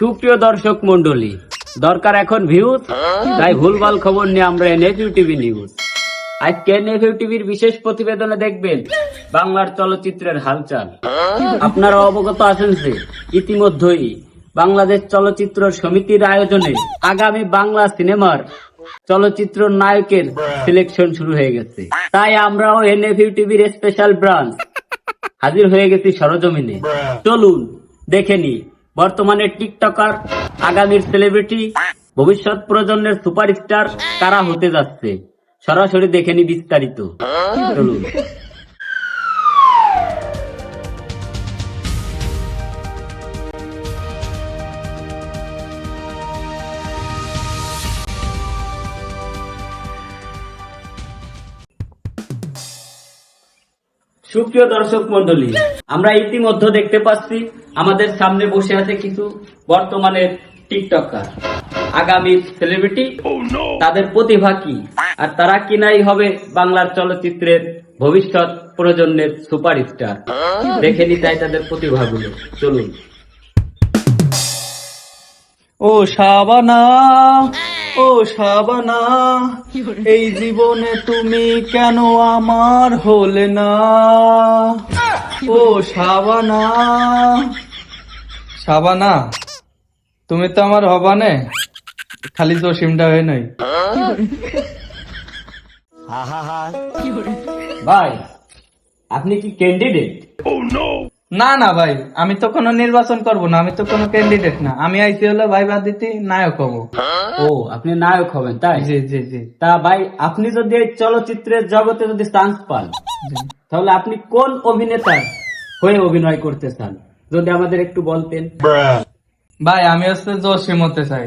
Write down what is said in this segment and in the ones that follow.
সুপ্রিয় দর্শক মন্ডলী দরকার এখন ভিউজ তাই ভুলভাল খবর নিয়ে আমরা নেভিউ টিভি নিউজ আজকে নেভিউ টিভির বিশেষ প্রতিবেদনে দেখবেন বাংলার চলচ্চিত্রের হালচাল। আপনারা অবগত আছেন যে ইতিমধ্যেই বাংলাদেশ চলচ্চিত্র সমিতির আয়োজনে আগামী বাংলা সিনেমার চলচ্চিত্র নায়কের সিলেকশন শুরু হয়ে গেছে। তাই আমরাও এনএভিউ টিভির স্পেশাল ব্রাঞ্চ হাজির হয়ে গেছি সরজমিনে। চলুন দেখে নি বর্তমানে টিকটকার আগামীর সেলিব্রিটি ভবিষ্যৎ প্রজন্মের সুপারস্টার কারা হতে যাচ্ছে? সরাসরি দেখে নি বিস্তারিত। চলুন। সুপ্রিয় দর্শক মন্ডলী আমরা ইতিমধ্যে দেখতে পাচ্ছি আমাদের সামনে বসে আছে কিছু বর্তমানের টিকটকার। আগামী সেলিব্রিটি তাদের প্রতিভা কি? আর তারা কিনাই হবে বাংলার চলচ্চিত্রের ভবিষ্যৎ প্রজন্মের সুপারস্টার। দেখে নি তাই তাদের প্রতিভাগুলো। চলুন। ও শাবানা! ও শাবানা এই জীবনে তুমি কেন আমার হলে না? ও শাবানা শাবানা তুমি তো আমার হবানে খালি তো সিমটা হয়ে নাই। ভাই আপনি কি ক্যান্ডিডেট না না না ভাই আমি তো কোনো নির্বাচন করব না আমি তো কোনো ক্যান্ডিডেট না। আমি আইসি হলে ভাই বাদ দিতে নায়ক হব। ও আপনি নায়ক হবেন তাই? জি জি জি। তা ভাই আপনি যদি এই চলচ্চিত্রের জগতে যদি চান্স পান তাহলে আপনি কোন অভিনেতার হয়ে অভিনয় করতে চান? যদি আমাদের একটু বলতেন। ভাই আমি হচ্ছে জসিম হতে চাই।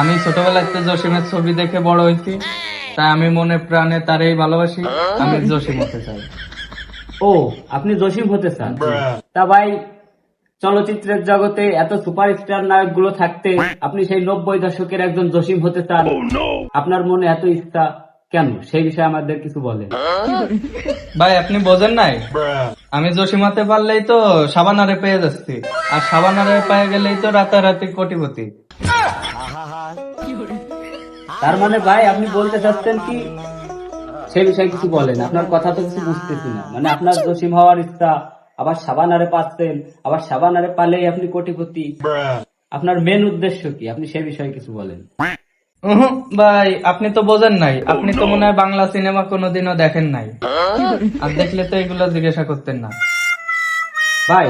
আমি ছোটবেলাতে জসিমের ছবি দেখে বড় হয়েছি। তাই আমি মনে প্রাণে তারই ভালোবাসি। আমি জসিম হতে চাই। ও আপনি জসিম হতে চান। তা ভাই চলচ্চিত্রের জগতে এত সুপারস্টার নায়কগুলো থাকতে আপনি সেই নব্বই দশকের একজন জসিম হতে চান। আপনার মনে এত ইচ্ছা কেন? সেই বিষয়ে আমাদের কিছু বলেন। ভাই আপনি বোঝেন নাই? আমি জসিম হতে পারলেই তো সাবানারে পেয়ে যাচ্ছি। আর সাবানারে পেয়ে গেলেই তো রাতারাতি কোটিপতি। তার মানে ভাই আপনি বলতে চাচ্ছেন কি সেই বিষয়ে কিছু বলেন। আপনার কথা তো কিছু বুঝতেছি না। মানে আপনার জসিম হওয়ার ইচ্ছা আবার সাবানারে পাচ্ছেন আবার সাবানারে পালেই আপনি কোটিপতি। আপনার মেন উদ্দেশ্য কি? আপনি সেই বিষয়ে কিছু বলেন। ভাই আপনি তো বোঝেন নাই। আপনি তো মনে হয় বাংলা সিনেমা কোনোদিনও দেখেন নাই। আর দেখলে তো এগুলো জিজ্ঞাসা করতেন না। ভাই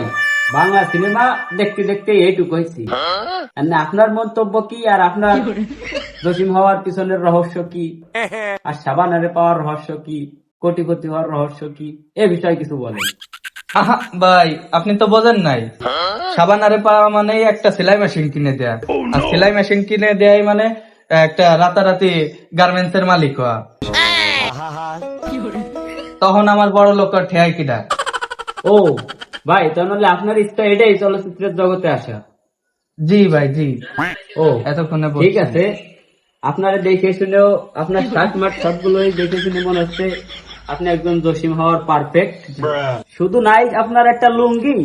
বাংলা সিনেমা দেখতে দেখতে এইটুকু হয়েছি। আর আপনার মন্তব্য কি আর আপনার জসিম হওয়ার পিছনের রহস্য কি? আর সাবানারে পাওয়ার রহস্য কি? কোটিপতি হওয়ার রহস্য কি? এ বিষয়ে কিছু বলেন। আহা ভাই আপনি তো বোঝেন নাই। সাবানারে পাওয়া মানে একটা সেলাই মেশিন কিনে দেয়া। আর সেলাই মেশিন কিনে দেয়াই মানে একটা রাতারাতি গার্মেন্টস এর মালিক হওয়া। তখন আমার বড় লোক ঠেয়াই কিনা ও ভাই তাহলে আপনার ইচ্ছা এটাই চলচ্চিত্রের জগতে আসা। জি ভাই জি। ও এতক্ষণে ঠিক আছে। আপনারা দেখে শুনেও আপনার শার্ট মাঠ সবগুলোই দেখে শুনে মনে হচ্ছে আপনি একজন জসিম হওয়ার পারফেক্ট শুধু নাই আপনার একটা লুঙ্গি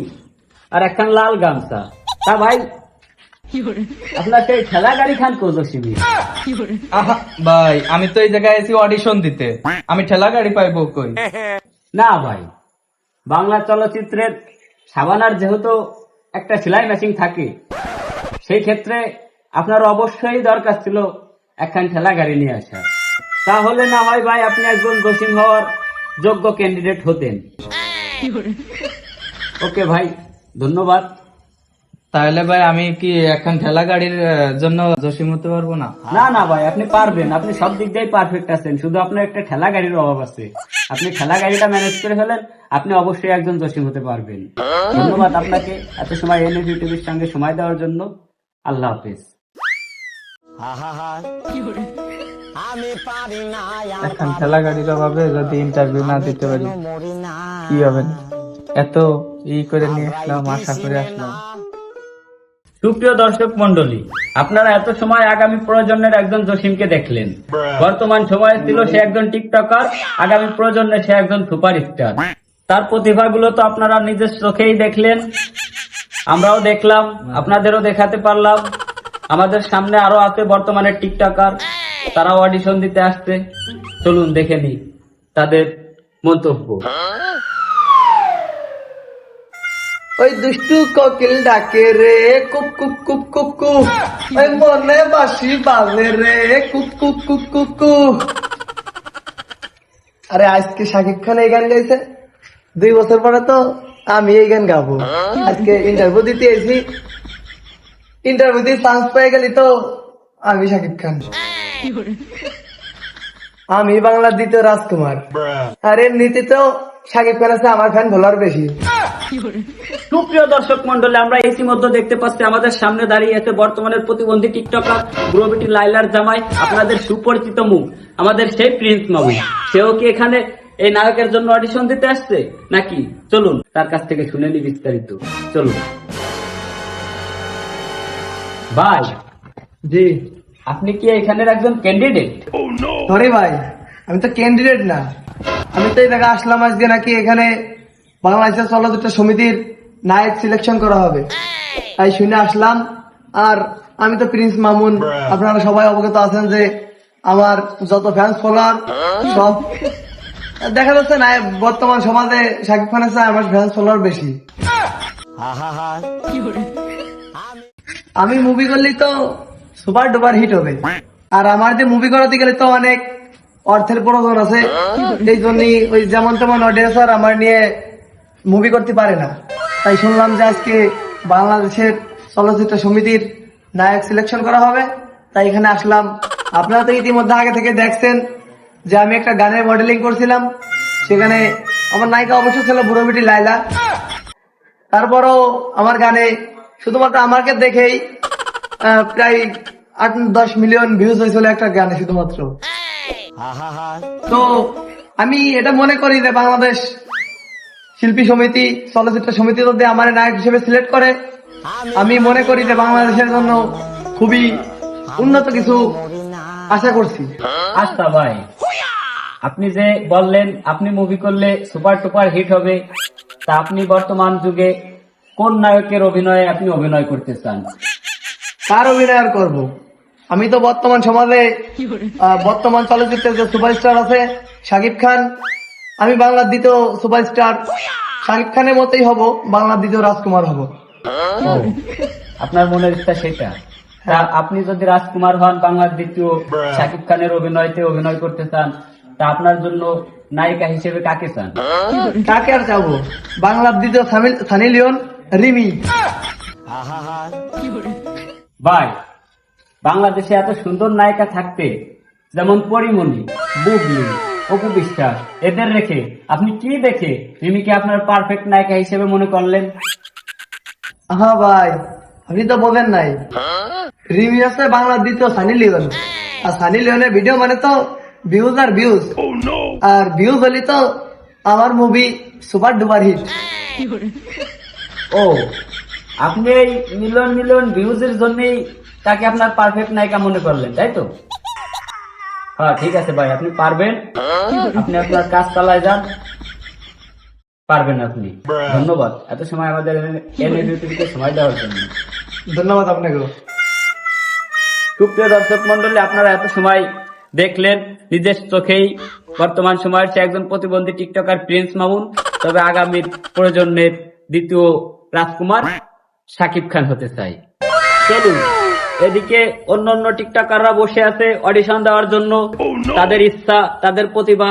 আর একখান লাল গামছা। তা ভাই আপনার সেই ঠেলা গাড়ি খান কো জসিমি? ভাই আমি তো এই জায়গায় এসি অডিশন দিতে। আমি ঠেলা গাড়ি পাইবো কই? না ভাই বাংলা চলচ্চিত্রের সাবানার যেহেতু একটা সেলাই মেশিন থাকে সেই ক্ষেত্রে আপনার অবশ্যই দরকার ছিল একখান ঠেলা গাড়ি নিয়ে আসা। তাহলে না হয় ভাই আপনি একজন জসিম হওয়ার যোগ্য ক্যান্ডিডেট হতেন। ওকে ভাই ধন্যবাদ। তাহলে ভাই আমি কি এখন ঠেলা গাড়ির জন্য জসিম হতে পারব না? না না ভাই আপনি পারবেন। আপনি সব দিক দিয়ে পারফেক্ট আছেন। শুধু আপনার একটা ঠেলা গাড়ির অভাব আছে। আপনি ঠেলা গাড়িটা ম্যানেজ করে ফেলেন আপনি অবশ্যই একজন জসিম হতে পারবেন। ধন্যবাদ আপনাকে এত সময় এনএ টিভির সঙ্গে সময় দেওয়ার জন্য। আল্লাহ হাফেজ। এখন ঠেলা গাড়ির অভাবে যদি ইন্টারভিউ না দিতে পারি কি হবে এত ই করে নিয়ে আসলাম আশা করে আসলাম। সুপ্রিয় দর্শক মন্ডলী আপনারা এত সময় আগামী প্রজন্মের একজন জসিমকে দেখলেন। বর্তমান সময়ে ছিল সে একজন টিকটকার আগামী প্রজন্মে সে একজন সুপারস্টার। তার প্রতিভাগুলো তো আপনারা নিজের চোখেই দেখলেন। আমরাও দেখলাম আপনাদেরও দেখাতে পারলাম। আমাদের সামনে আরও আছে বর্তমানে টিকটকার। তারাও অডিশন দিতে আসছে। চলুন দেখে নি তাদের মন্তব্য। ওই দুষ্টু কোকিল ডাকে রে কুক কুক কুক কুক কুক ওই মনে বাসি বাজে রে কুক কুক কুক কুক কুক আরে আজকে শাকিব খান এই গান গাইছে? দুই বছর পরে তো আমি এই গান গাবো। আজকে ইন্টারভিউ দিতে এসেছি। ইন্টারভিউ দিয়ে চান্স পেয়ে গেলি তো আমি শাকিব খান। আমি বাংলার দ্বিতীয় রাজকুমার। আর এর তো শাকিব খান আছে আমার ফ্যান ভোলার বেশি। সুপ্রিয় দর্শক মন্ডলী আমরা ইতিমধ্যে দেখতে পাচ্ছি আমাদের সামনে দাঁড়িয়ে আছে বর্তমানের প্রতিবন্ধী টিকটকার গ্রোবিটি লাইলার জামাই আপনাদের সুপরিচিত মুখ আমাদের সেই প্রিন্স মামু। সেও কি এখানে এই নায়কের জন্য অডিশন দিতে আসছে? নাকি? চলুন তার কাছ থেকে শুনে নি বিস্তারিত। চলুন। ভাই জি আপনি কি এখানের একজন ক্যান্ডিডেট সরি ভাই আমি তো ক্যান্ডিডেট না। আমি তো এই জায়গায় আসলাম আজকে নাকি এখানে বাংলাদেশের চলচ্চিত্র সমিতির নায়ক সিলেকশন করা হবে। তাই শুনে আসলাম। আর আমি তো প্রিন্স মামুন। আপনারা সবাই অবগত আছেন যে আমার যত ফ্যান্স ফলোয়ার সব দেখা যাচ্ছে না বর্তমান সমাজে শাকিব খানের চেয়ে আমার ফ্যান্স ফলোয়ার বেশি। আমি মুভি করলে তো সুপার ডুপার হিট হবে। আর আমার যে মুভি করাতে গেলে তো অনেক অর্থের প্রয়োজন আছে। এই জন্যই ওই যেমন তেমন অডিয়েন্সার আমার নিয়ে মুভি করতে পারে না। তাই শুনলাম যে আজকে বাংলাদেশের চলচ্চিত্র সমিতির নায়ক সিলেকশন করা হবে। তাই এখানে আসলাম। আপনারা তো ইতিমধ্যে আগে থেকে দেখছেন যে আমি একটা গানের মডেলিং করছিলাম। সেখানে আমার নায়িকা অবশ্য ছিল বুড়োবিটি লাইলা তারপরও আমার গানে শুধুমাত্র আমাকে দেখেই প্রায় আট দশ মিলিয়ন ভিউজ হয়েছিল একটা গানে শুধুমাত্র। তো আমি এটা মনে করি যে বাংলাদেশ শিল্পী সমিতি চলচ্চিত্র সমিতি যদি আমার নায়ক হিসেবে সিলেক্ট করে আমি মনে করি যে বাংলাদেশের জন্য খুবই উন্নত কিছু আশা করছি। আচ্ছা ভাই আপনি যে বললেন আপনি মুভি করলে সুপার টুপার হিট হবে তা আপনি বর্তমান যুগে কোন নায়কের অভিনয়ে আপনি অভিনয় করতে চান? কার অভিনয় আর করব? আমি তো বর্তমান সমাজে বর্তমান চলচ্চিত্রের যে সুপারস্টার আছে শাকিব খান আমি বাংলার দ্বিতীয় সুপারস্টার শাকিব খানের মতোই হব বাংলার দ্বিতীয় রাজকুমার হব। আপনার মনের ইচ্ছা সেটা। আপনি যদি রাজকুমার হন বাংলার দ্বিতীয় শাকিব খানের অভিনয়তে অভিনয় করতে চান তা আপনার জন্য নায়িকা হিসেবে কাকে চান? কাকে আর চাবো? বাংলার দ্বিতীয় সানি লিওন রিমি। ভাই বাংলাদেশে এত সুন্দর নায়িকা থাকতে যেমন পরিমণি বুবলি অপু বিশ্বাস এদের রেখে আপনি কি দেখে রিমিকে আপনার পারফেক্ট নায়িকা হিসেবে মনে করলেন? হ্যাঁ ভাই আপনি তো বলেন নাই। রিমি আছে বাংলার দ্বিতীয় সানি লিওন। আর সানি লিওনের ভিডিও মানে তো ভিউজ আর ভিউজ আর ভিউজ হলি তো আমার মুভি সুপার ডুপার হিট ও আপনি এই মিলিয়ন মিলিয়ন ভিউজের জন্যই তাকে আপনার পারফেক্ট নায়িকা মনে করলেন তাই তো? হ্যাঁ ঠিক আছে ভাই আপনি পারবেন। আপনি আপনার কাজ চালায় যান। পারবেন আপনি। ধন্যবাদ। এত সময় আমাদের সময় দেওয়ার জন্য। ধন্যবাদ আপনাকে সুপ্রিয় দর্শক মন্ডলী আপনারা এত সময় দেখলেন নিজের চোখেই বর্তমান সময়ের সে একজন প্রতিবন্ধী টিকটকার প্রিন্স মামুন তবে আগামীর প্রজন্মের দ্বিতীয় রাজকুমার সাকিব খান হতে চাই। চলুন। এদিকে অন্য অন্য টিকটকাররা বসে আছে অডিশন দেওয়ার জন্য। তাদের ইচ্ছা তাদের প্রতিভা।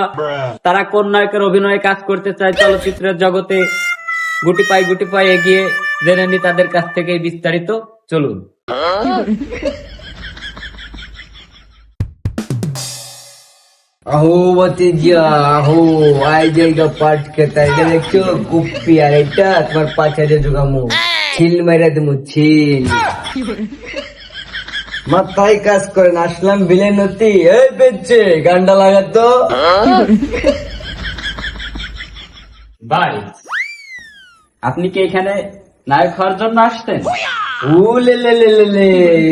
তারা কোন নায়কের অভিনয়ে কাজ করতে চায় চলচ্চিত্রের জগতে গুটি পাই গুটি পাই এগিয়ে জেনে নি তাদের কাছ থেকে বিস্তারিত। চলুন। আহো ভতিজা আহো আই জায়গা পাট খেতা এটা দেখছ কুপ্পি আর এটা তোমার পাঁচ হাজার ছিল মেরে তুমি ছিল। মাথায় কাজ করেন আসলাম বিলে নতি এই পেচ্ছে গান্ডা লাগাতো ভাই আপনি কি এখানে নায়ক হওয়ার জন্য আসছেন ও লে লে লে লে লে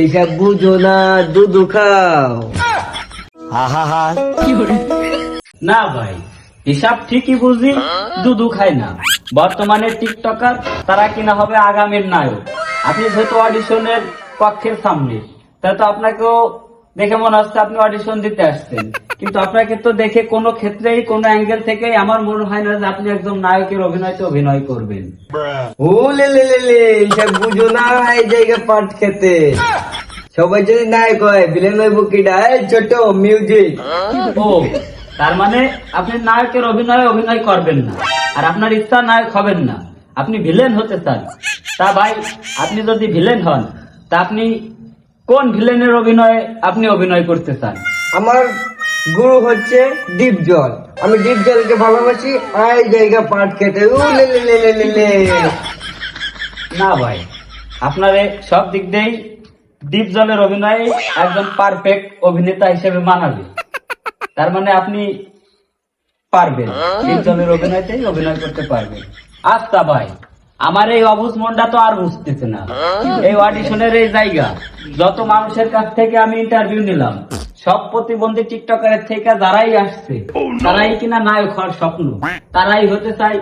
এসব বুঝো না দুধু খাও। না ভাই হিসাব ঠিকই বুঝি দুধু খাই না। বর্তমানে টিকটকার তারা কিনা হবে আগামীর নায়ক। আপনি যেহেতু অডিশনের পক্ষের সামনে। তা তো আপনাকেও দেখে মনে হচ্ছে আপনি অডিশন দিতে আসছেন। কিন্তু আপনাকে তো দেখে কোনো ক্ষেত্রেই কোনো অ্যাঙ্গেল থেকে আমার মনে হয় না যে আপনি একজন নায়কের অভিনয়তে অভিনয় করবেন। ও লে লে লে লে এইসব বুঝো না এই জায়গা পাট খেতে। সবাই যদি নায়ক হয় বিলেন হইব কিডা? এই ছোট মিউজিক ও তার মানে আপনি নায়কের অভিনয়ে অভিনয় করবেন না। আর আপনার ইচ্ছা নায়ক হবেন না। আপনি ভিলেন হতে চান। তা ভাই আপনি যদি ভিলেন হন তা আপনি কোন ভিলেনের অভিনয়ে আপনি অভিনয় করতে চান? আমার গুরু হচ্ছে ডিপ জল আমি ডিপ জলকে ভালোবাসি এই জায়গা পাট খেতে ও লে লে লে লে লে লে। না ভাই আপনার সব দিক দিয়েই ডিপ জলের অভিনয়ে একজন পারফেক্ট অভিনেতা হিসেবে মানাবে। তার মানে আপনি পারবেন। ডিপ জলের অভিনয়তেই অভিনয় করতে পারবেন। আচ্ছা ভাই আমার এই অবুজ মনটা তো আর বুঝতেছে না। এই অডিশনের এই জায়গা যত মানুষের কাছ থেকে আমি ইন্টারভিউ নিলাম সব প্রতিবন্ধী টিকটকারের থেকে যারাই আসছে তারাই কিনা নায়ক হওয়ার স্বপ্ন তারাই হতে চাই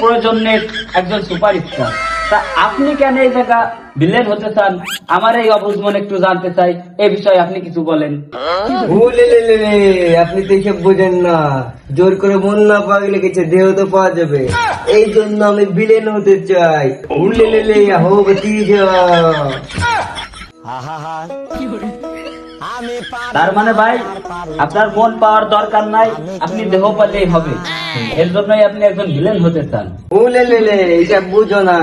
প্রয়োজনের একজন সুপারস্টার। তা আপনি কেন এই জায়গা ভিলেন হতে চান? আমার এই অবুজ মন একটু জানতে চাই। এ বিষয়ে আপনি কিছু বলেন। আপনি তো এসব বোঝেন না। জোর করে মন না পাওয়া গেলে কিছু দেহ তো পাওয়া যাবে। এই জন্য আমি বিলেন হতে চাই। ও লে লে লে হো ভতিজা তার মানে ভাই আপনার মন পাওয়ার দরকার নাই আপনি দেহ পালেই হবে। এর জন্যই আপনি একজন ভিলেন হতে চান। ও লে লে লে বুঝো না।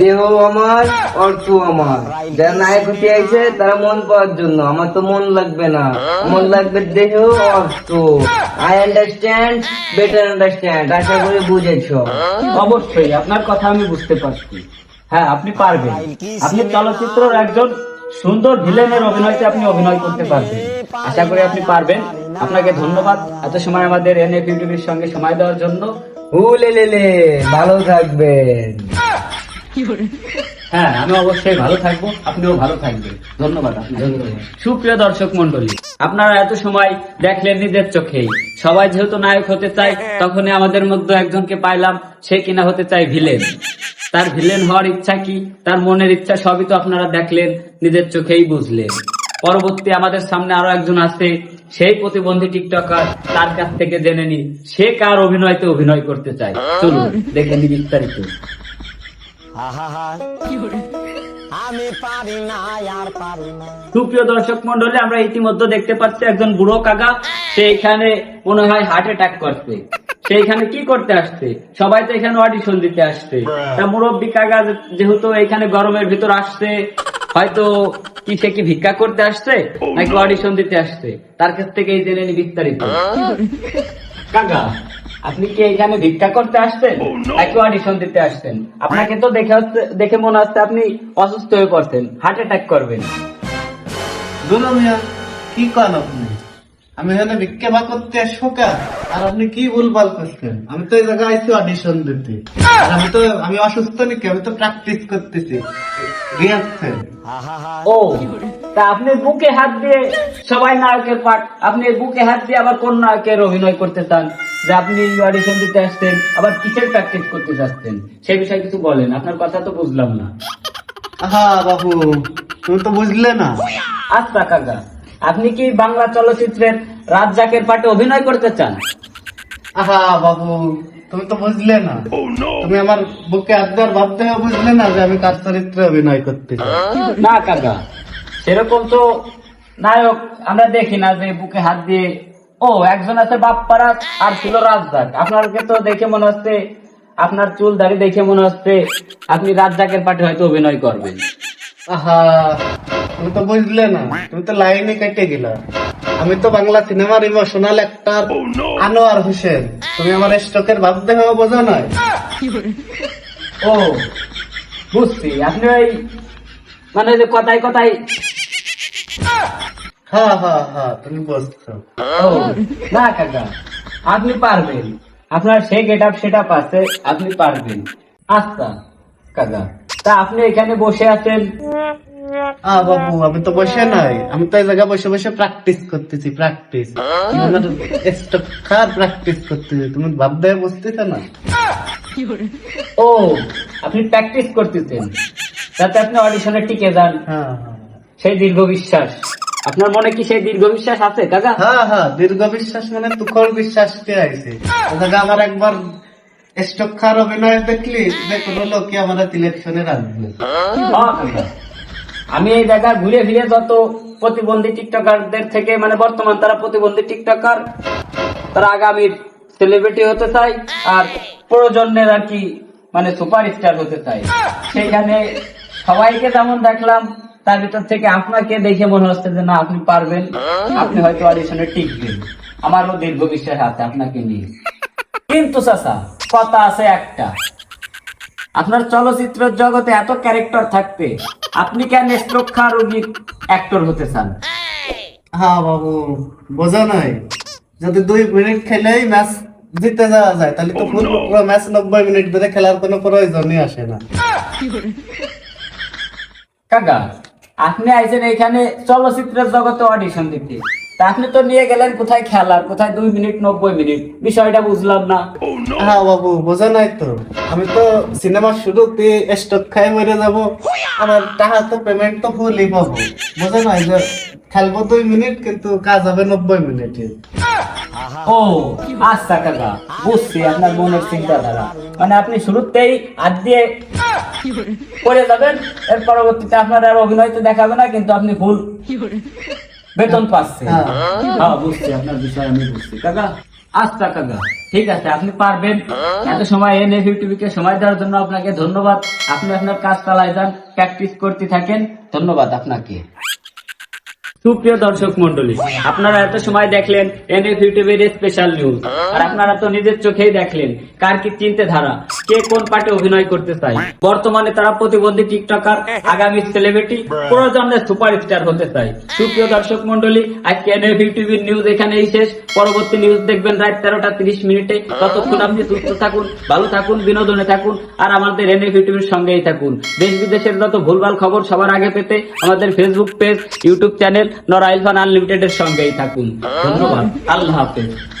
দেহ আমার অর্থ আমার। যারা নায়ক হতে আইছে তারা মন পাওয়ার জন্য। আমার তো মন লাগবে না। মন লাগবে দেহ অর্থ। আই আন্ডারস্ট্যান্ড বেটার আন্ডারস্ট্যান্ড আশা করি বুঝেছ। অবশ্যই আপনার কথা আমি বুঝতে পারছি। হ্যাঁ আপনি পারবেন। আপনি চলচ্চিত্রের একজন সুন্দর ভিলেনের অভিনয়তে আপনি অভিনয় করতে পারবেন। আশা করি আপনি পারবেন। আপনাকে ধন্যবাদ। এত সময় আমাদের এনএফ ইউটিউবের সঙ্গে সময় দেওয়ার জন্য। ভুল লে লে লে ভালো থাকবেন হ্যাঁ আমি অবশ্যই ভালো থাকব আপনিও ভালো থাকবেন। ধন্যবাদ সুপ্রিয় দর্শক মন্ডলী আপনারা এত সময় দেখলেন নিজের চোখেই সবাই যেহেতু নায়ক হতে চায় তখনই আমাদের মধ্যে একজনকে পাইলাম সে কিনা হতে চায় ভিলেন। তার ভিলেন হওয়ার ইচ্ছা কি? তার মনের ইচ্ছা সবই তো আপনারা দেখলেন নিজের চোখেই বুঝলেন। পরবর্তী আমাদের সামনে আরও একজন আছে সেই প্রতিবন্ধী টিকটকার তার কাছ থেকে জেনে নি সে কার অভিনয়তে অভিনয় করতে চায়। চলুন দেখে নি বিস্তারিত। সুপ্রিয় দর্শক মন্ডলী আমরা ইতিমধ্যে দেখতে পাচ্ছি একজন বুড়ো কাকা সে এখানে মনে হয় হার্ট অ্যাটাক করছে। সে এখানে কি করতে আসছে? সবাই তো এখানে অডিশন দিতে আসছে। তা মুরব্বী কাকা যেহেতু এখানে গরমের ভিতর আসছে হয়তো কি সে কি ভিক্ষা করতে আসছে নাকি অডিশন দিতে আসছে? তার কাছ থেকে এই জেনে নি বিস্তারিত। কাকা আপনি কি এখানে ভিক্ষা করতে আসছেন? নাকি অডিশন দিতে আসছেন? আপনাকে তো দেখে দেখে মনে হচ্ছে আপনি অসুস্থ হয়ে পড়ছেন। হার্ট অ্যাটাক করবেন। দুলো মিয়া কি কন আপনি? আমি এখানে ভিক্ষে বা করতে আসব আর আপনি কি ভুলভাল করছেন? আমি তো এই জায়গায় আইছি অডিশন দিতে। আমি তো আমি অসুস্থ নাকি? আমি তো প্র্যাকটিস করতেছি। রিহার্সেল ও তা আপনি বুকে হাত দিয়ে সবাই নায়কের পাঠ আপনি বুকে হাত দিয়ে আবার কোন নায়কের অভিনয় করতে চান? যে আপনি অডিশন দিতে আসছেন আবার কিসের প্র্যাকটিস করতে যাচ্ছেন। সে বিষয়ে কিছু বলেন আপনার কথা তো বুঝলাম না। আহা বাবু তুমি তো বুঝলে না। আচ্ছা কাকা আপনি কি বাংলা চলচ্চিত্রের রাজ্জাকের পাঠে অভিনয় করতে চান? আহা বাবু তুমি তো বুঝলে না। তুমি আমার বুকে আদার ভাবতে হবে বুঝলে না যে আমি কার চরিত্রে অভিনয় করতে না কাকা। সেরকম তো নায়ক আমরা দেখি না যে বুকে হাত দিয়ে ও একজন আছে বাপ্পারা আর ছিল রাজ্জাক আপনাকে তো দেখে মনে হচ্ছে আপনার চুল দাড়ি দেখে মনে হচ্ছে আপনি রাজ্জাকের পাঠে হয়তো অভিনয় করবেন। আহা তুমি তো বুঝলে না তুমি তো লাইনে কেটে গেলা। আমি তো বাংলা সিনেমার ইমোশনাল অ্যাক্টর আনোয়ার হোসেন। তুমি আমার স্টকের ভাবতে হবে বোঝো না? ও বুঝছি। আপনি ওই মানে যে কথায় কথায় হ্যাঁ হ্যাঁ হ্যাঁ তুমি বুঝছ না কাকা আপনি পারবেন। আপনার সে গেট আপ সেট আপ আছে আপনি পারবেন। আচ্ছা কাকা তা আপনি এখানে বসে আছেন? আ বাবু আমি তো বসে নাই। আমি তো এই জায়গায় বসে বসে প্র্যাকটিস করতেছি প্র্যাকটিস প্র্যাকটিস করতেছি। তুমি ভাবতে বুঝতেছো না? ও আপনি প্র্যাকটিস করতেছেন। যাতে আপনি অডিশনে টিকে যান। হ্যাঁ। সেই দীর্ঘ বিশ্বাস। আপনার মনে কি সেই দীর্ঘ বিশ্বাস আছে কাকা? হ্যাঁ হ্যাঁ দীর্ঘ বিশ্বাস মানে তুখর বিশ্বাস কে আইছে। দাদা আমার একবার স্টক খার অভিনয় দেখলি যে কোনো লোকই আমাদের ইলেকশনে রাখবে আমি এই জায়গায় ঘুরে ফিরে যত প্রতিবন্ধী টিকটকারদের থেকে মানে বর্তমান তারা প্রতিবন্ধী টিকটকার তারা আগামীর সেলিব্রিটি হতে চায় আর প্রয়োজনের আর কি মানে সুপারস্টার হতে চায়। সেইখানে সবাইকে যেমন দেখলাম তার ভিতর থেকে আপনাকে দেখে মনে হচ্ছে যে না আপনি পারবেন। আপনি হয়তো অডিশনে টিকবেন। আমারও দীর্ঘ বিশ্বাস আছে আপনাকে নিয়ে। কিন্তু চাচা কথা আছে একটা। আপনার চলচ্চিত্র জগতে এত ক্যারেক্টার থাকতে আপনি কেন রোগীর অ্যাক্টর হতে চান? হ্যাঁ বাবু বোঝা নাই। যদি দুই মিনিট খেলেই ম্যাচ জিতে যাওয়া যায় তাহলে তো পুরো ম্যাচ নব্বই মিনিট ধরে খেলার কোনো প্রয়োজনই আসে না। কাকা আপনি আইছেন এখানে চলচ্চিত্রের জগতে অডিশন দিতে। তা আপনি তো নিয়ে গেলেন কোথায় খেলার কোথায় দুই মিনিট নব্বই মিনিট? বিষয়টা বুঝলাম না। হ্যাঁ বাবু বোঝা নাই তো। আমি তো সিনেমার শুরুতে স্টক খাই মরে যাব। আমার টাকা তো পেমেন্ট তো ফুলই পাবো। বোঝা নাই যে খেলব দুই মিনিট কিন্তু কাজ হবে নব্বই মিনিটে। ও আচ্ছা কাকা বুঝছি আপনার মনের চিন্তাধারা। মানে আপনি শুরুতেই হাত দিয়ে করে যাবেন এর পরবর্তীতে আপনার আর অভিনয় তো দেখাবে না কিন্তু আপনি ফুল বেতন পাচ্ছেন হ্যাঁ। হ্যাঁ বুঝছি আপনার বিষয় আমি বুঝছি। কাকা আচ্ছা কাকা ঠিক আছে আপনি পারবেন। এত সময় এনে কে সময় দেওয়ার জন্য আপনাকে ধন্যবাদ। আপনি আপনার কাজ চালায় যান প্র্যাকটিস করতে থাকেন। ধন্যবাদ আপনাকে। সুপ্রিয় দর্শক মন্ডলী আপনারা এত সময় দেখলেন এনএফ ইউটিউবের স্পেশাল নিউজ আর আপনারা তো নিজের চোখেই দেখলেন। কার কি চিন্তা ধারা কে কোন পার্টে অভিনয় করতে চায়? বর্তমানে তারা প্রতিবন্ধী টিকটকার, আগামী সেলিব্রিটি প্রয়োজনে সুপারস্টার হতে চায়। সুপ্রিয় দর্শক মন্ডলী আজকে এনএফ ইউটিউবের নিউজ এখানেই শেষ। পরবর্তী নিউজ দেখবেন রাত তেরোটা তিরিশ মিনিটে। ততক্ষণ আপনি সুস্থ থাকুন, ভালো থাকুন, বিনোদনে থাকুন, আর আমাদের এনএফ টিভির সঙ্গেই থাকুন। দেশ বিদেশের যত ভুলভাল খবর সবার আগে পেতে আমাদের Facebook page YouTube channel Narail fun unlimited এর সঙ্গেই থাকুন। ধন্যবাদ। আল্লাহ হাফেজ।